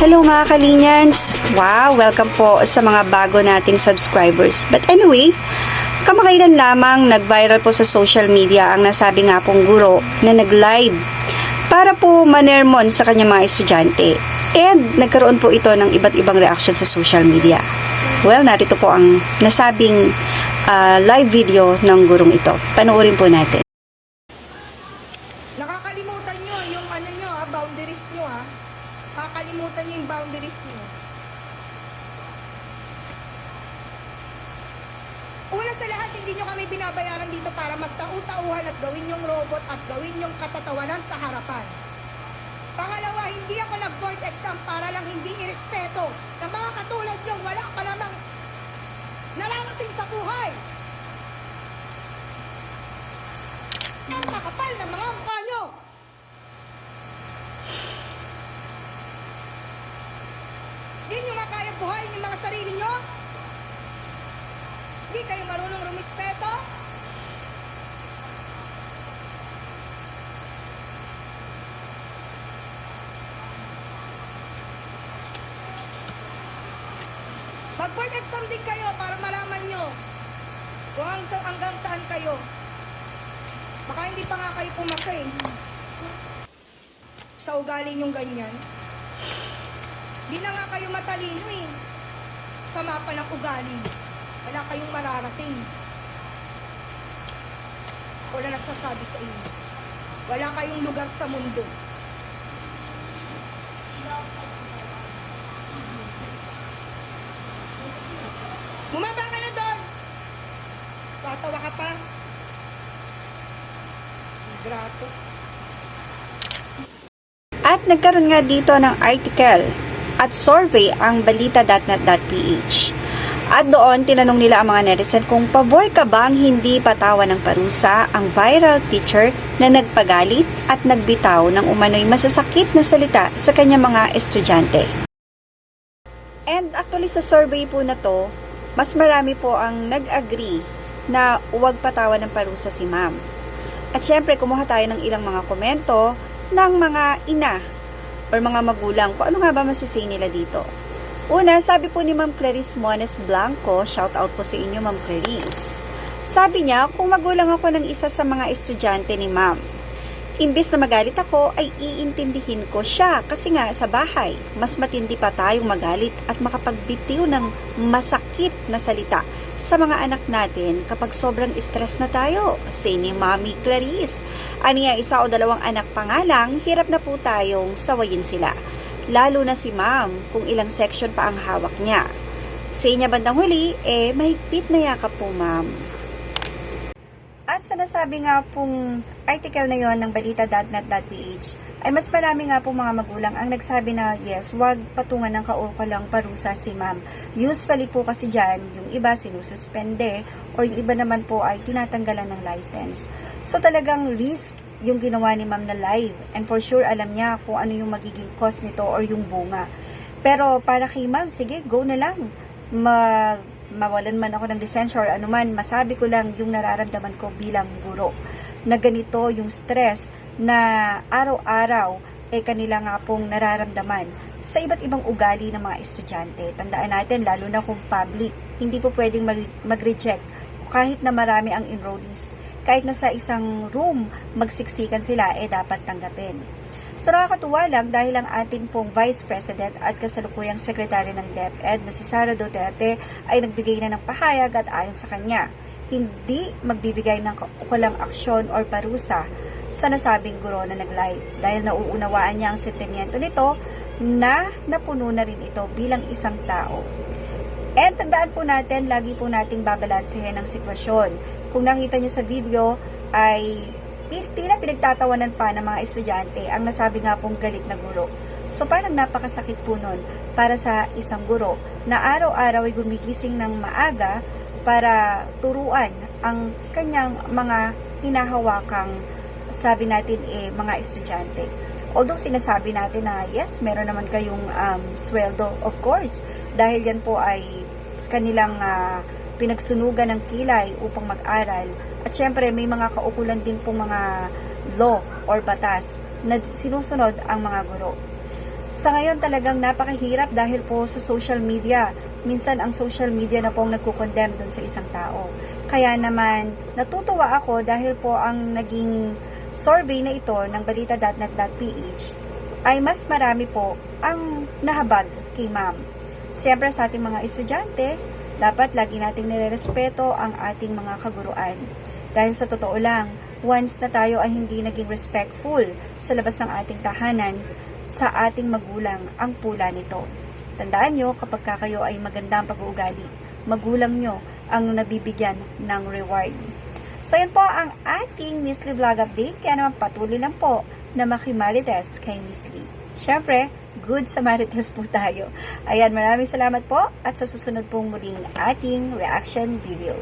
Hello mga kalinyans! Wow! Welcome po sa mga bago nating subscribers. But anyway, kamakailan lamang nag-viral po sa social media ang nasabi nga pong guro na nag-live para po manermon sa kanyang mga estudyante. And nagkaroon po ito ng iba't ibang reaction sa social media. Well, narito po ang nasabing ah, live video ng gurong ito. Panoorin po natin. Una sa lahat, hindi nyo kami binabayaran dito para magtau-tauhan at gawin yung robot at gawin yung katatawanan sa harapan. Pangalawa, hindi ako nag-board exam para lang hindi irespeto ng mga katulad nyo, wala pa namang nararating sa buhay. Ang kakapal ng mga mukha nyo! Hindi nyo makaya buhayin yung mga sarili nyo? Hindi kayo marunong rumispeto? Mag-board exam din kayo para malaman nyo kung hanggang, saan kayo. Baka hindi pa nga kayo pumasa eh. Sa ugali nyong ganyan. Di na nga kayo matalino eh. Sa mapa ng ugali. Wala kayong mararating. Wala nagsasabi sa inyo. Wala kayong lugar sa mundo. Bumaba ka na doon! Tatawa ka pa. Grato. At nagkaroon nga dito ng article at survey ang balita.net.ph. At doon, tinanong nila ang mga netizen kung pabor ka bang hindi patawan ng parusa ang viral teacher na nagpagalit at nagbitaw ng umano'y masasakit na salita sa kanyang mga estudyante. And actually sa survey po na to, mas marami po ang nag-agree na huwag patawan ng parusa si ma'am. At syempre, kumuha tayo ng ilang mga komento ng mga ina or mga magulang kung ano nga ba masisay nila dito. Una, sabi po ni Ma'am Clarice Mones Blanco, shout out po sa inyo Ma'am Clarice. Sabi niya, kung magulang ako ng isa sa mga estudyante ni Ma'am, imbis na magalit ako, ay iintindihin ko siya kasi nga sa bahay, mas matindi pa tayong magalit at makapagbitiw ng masakit na salita sa mga anak natin kapag sobrang stress na tayo. Say ni Mami Clarice. Aniya isa o dalawang anak pa lang, hirap na po tayong sawayin sila. Lalo na si ma'am kung ilang section pa ang hawak niya. Say niya bandang huli, eh mahigpit na yakap po ma'am. At sa nasabi nga pong article na yon ng balita.net.ph ay mas marami nga po mga magulang ang nagsabi na yes, wag patungan ng kaukulang parusa si ma'am. Usually po kasi dyan, yung iba sinususpende or yung iba naman po ay tinatanggalan ng license. So talagang risk yung ginawa ni ma'am na live and for sure alam niya kung ano yung magiging cost nito or yung bunga. Pero para kay ma'am, sige, go na lang. Mag mawalan man ako ng lisensya or anuman, masabi ko lang yung nararamdaman ko bilang guro. Na ganito yung stress na araw-araw eh kanila nga pong nararamdaman sa iba't ibang ugali ng mga estudyante. Tandaan natin, lalo na kung public, hindi po pwedeng mag- mag-reject kahit na marami ang enrollees. Kahit na sa isang room, magsiksikan sila, eh dapat tanggapin. So nakakatuwa lang dahil ang ating pong Vice President at kasalukuyang Sekretary ng DepEd na si Sara Duterte ay nagbigay na ng pahayag at ayon sa kanya, hindi magbibigay ng walang aksyon or parusa sa nasabing guro na nag-live dahil nauunawaan niya ang sentimiento nito na napuno na rin ito bilang isang tao. And tandaan po natin, lagi po nating babalansehin ang sitwasyon. Kung nakita nyo sa video, ay tila pinagtatawanan pa ng mga estudyante ang nasabi nga pong galit na guro. So parang napakasakit po nun para sa isang guro na araw-araw ay gumigising ng maaga para turuan ang kanyang mga hinahawakang sabi natin eh mga estudyante. Although sinasabi natin na yes, meron naman kayong um, sweldo, of course, dahil yan po ay kanilang ah, pinagsunugan ng kilay upang mag-aral. At syempre, may mga kaukulan din pong mga law or batas na sinusunod ang mga guro. Sa ngayon talagang napakahirap dahil po sa social media. Minsan ang social media na po ang nagkukondemn dun sa isang tao. Kaya naman, natutuwa ako dahil po ang naging survey na ito ng balita.net.ph ay mas marami po ang nahabag kay ma'am. Siyempre sa ating mga estudyante, dapat lagi nating nirerespeto ang ating mga kaguruan. Dahil sa totoo lang, once na tayo ay hindi naging respectful sa labas ng ating tahanan, sa ating magulang ang pula nito. Tandaan nyo, kapag ka kayo ay magandang pag-uugali, magulang nyo ang nabibigyan ng reward. So, yan po ang ating Miss Lee Vlog Update. Kaya naman patuloy lang po na makimarites kay Miss Lee. Siyempre, good Samarites po tayo. Ayan, maraming salamat po at sa susunod pong muling ating reaction video.